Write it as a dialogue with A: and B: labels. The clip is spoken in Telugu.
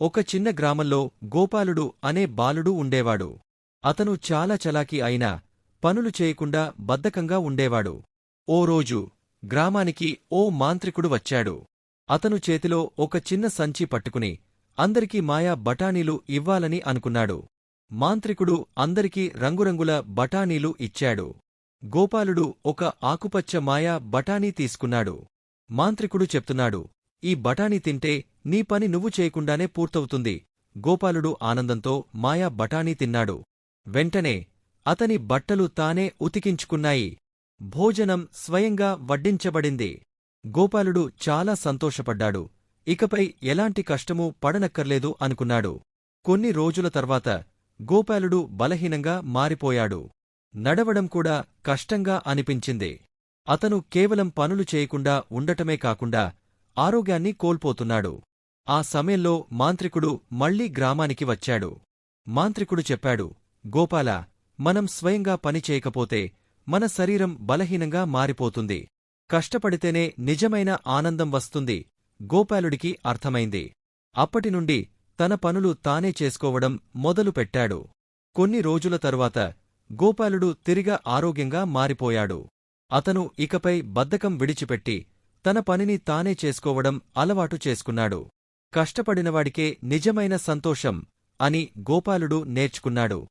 A: ఒక చిన్న గ్రామంలో గోపాలుడు అనే బాలుడు ఉండేవాడు. అతను చాలా చలాకీ అయినా పనులు చేయకుండా బద్ధకంగా ఉండేవాడు. ఓ రోజు గ్రామానికి ఓ మాంత్రికుడు వచ్చాడు. అతను చేతిలో ఒక చిన్న సంచి పట్టుకుని అందరికీ మాయా బఠానీలు ఇవ్వాలని అనుకున్నాడు. మాంత్రికుడు అందరికీ రంగురంగుల బఠానీలు ఇచ్చాడు. గోపాలుడు ఒక ఆకుపచ్చ మాయా బఠానీ తీసుకున్నాడు. మాంత్రికుడు చెప్తున్నాడు ఈ బఠానీ తింటే నీ పని నువ్వు చేయకుండానే పూర్తవుతుంది. గోపాలుడు ఆనందంతో మాయా బఠానీ తిన్నాడు. వెంటనే అతని బట్టలు తానే ఉతికించుకున్నాయి. భోజనం స్వయంగా వడ్డించబడింది. గోపాలుడు చాలా సంతోషపడ్డాడు. ఇకపై ఎలాంటి కష్టమూ పడనక్కర్లేదు అనుకున్నాడు. కొన్ని రోజుల తర్వాత గోపాలుడు బలహీనంగా మారిపోయాడు. నడవడం కూడా కష్టంగా అనిపించింది. అతను కేవలం పనులు చేయకుండా ఉండటమే కాకుండా ఆరోగ్యాన్ని కోల్పోతున్నాడు. ఆ సమయంలో మాంత్రికుడు మళ్ళీ గ్రామానికి వచ్చాడు. మాంత్రికుడు చెప్పాడు గోపాల మనం స్వయంగా పనిచేయకపోతే మన శరీరం బలహీనంగా మారిపోతుంది. కష్టపడితేనే నిజమైన ఆనందం వస్తుంది. గోపాలుడికి అర్థమైంది. అప్పటినుండి తన పనులు తానే చేసుకోవడం మొదలుపెట్టాడు కొన్ని రోజుల తరువాత గోపాలుడు తిరిగా ఆరోగ్యంగా మారిపోయాడు. అతను ఇకపై బద్ధకం విడిచిపెట్టి తన పనిని తానే చేసుకోవడం అలవాటు చేసుకున్నాడు. కష్టపడినవాడికే నిజమైన సంతోషం అని గోపాలుడు నేర్చుకున్నాడు.